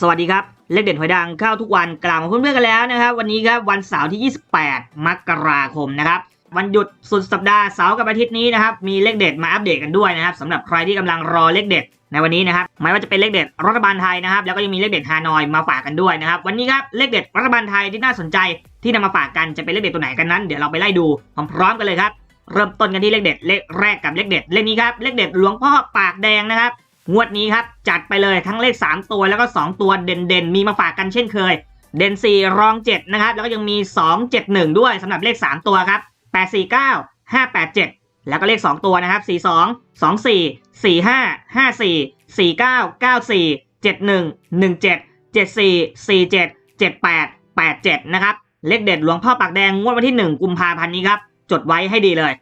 สวัสดีครับ เลขเด่นหวยดังเข้าทุกวันกล่าวมาเพื่อนๆกันแล้วนะครับ วันนี้ครับวันเสาร์ที่ 28 มกราคมนะครับวันหยุดสุดสัปดาห์เสาร์กับอาทิตย์นี้นะครับมีเลขเด็ดมาอัปเดตกันด้วยนะครับสำหรับใครที่กำลังรอเลขเด็ดในวันนี้นะครับไม่ว่าจะเป็นเลขเด็ดรัฐบาลไทยนะครับ แล้วก็ยังมีเลขเด็ดฮานอยมาฝากกันด้วยนะครับ วันนี้ครับเลขเด็ดรัฐบาลไทยที่น่าสนใจที่นำมาฝากกันจะเป็นเลขเด็ดตัวไหนกันนั้นเดี๋ยวเราไปไล่ดูพร้อมๆกันเลยครับเริ่มต้นกันที่เลขเด็ดเลขแรกกับเลขเด็ดเลขนี้ครับเลขเด็ดหลวงพ่อปากแดงนะครับ งวดนี้ครับ จัดไปเลยทั้งเลข 3 ตัวแล้วก็ 2 ตัวเด่นๆ มีมาฝากกันเช่นเคย เด่น 4 รอง 7 นะครับ แล้วก็ยังมี 2 7 1 ด้วยสำหรับเลข 3 ตัวครับ 849 587 แล้วก็เลข 2 ตัวนะครับ 42 24 45 54 49 94 71 17 74 47 78 87 นะครับ เลขเด็ดหลวงพ่อปากแดงงวดวันที่ 1 กุมภาพันธ์นี้ครับ จดไว้ให้ดีเลย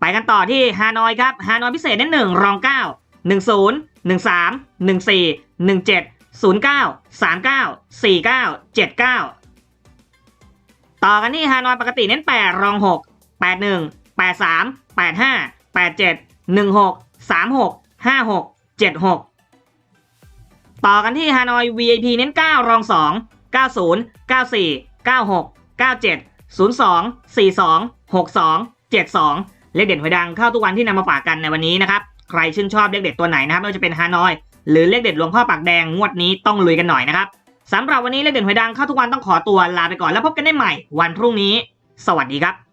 ไปกันต่อที่ฮานอยครับ ฮานอยพิเศษเน้นหนึ่งรองเก้า หนึ่งศูนย์หนึ่งสามหนึ่งสี่หนึ่งเจ็ดศูนย์เก้าสามเก้าสี่เก้าเจ็ดเก้าต่อกันที่ฮานอยปกติเน้นแปดรองหกแปดหนึ่งแปดสามแปดห้าแปดเจ็ดหนึ่งหกสามหกห้าหกเจ็ดหกต่อกันที่ฮานอย VIP เน้น 9 รอง 2 90 94 96 97 02 42 62 72 เลขเด่นหวยดังเข้าทุกวันที่นำมาฝากกันในวันนี้นะครับ ใครชื่นชอบเลขเด็ดตัวไหนนะครับไม่ว่าจะเป็นฮานอย หรือเลขเด็ดหลวงพ่อปากแดงงวดนี้ต้องลุยกันหน่อยนะครับสำหรับวันนี้เลขเด่นหวยดังเข้าทุกวันต้องขอตัวลาไปก่อนแล้วพบกันได้ใหม่ วันพรุ่งนี้ สวัสดีครับ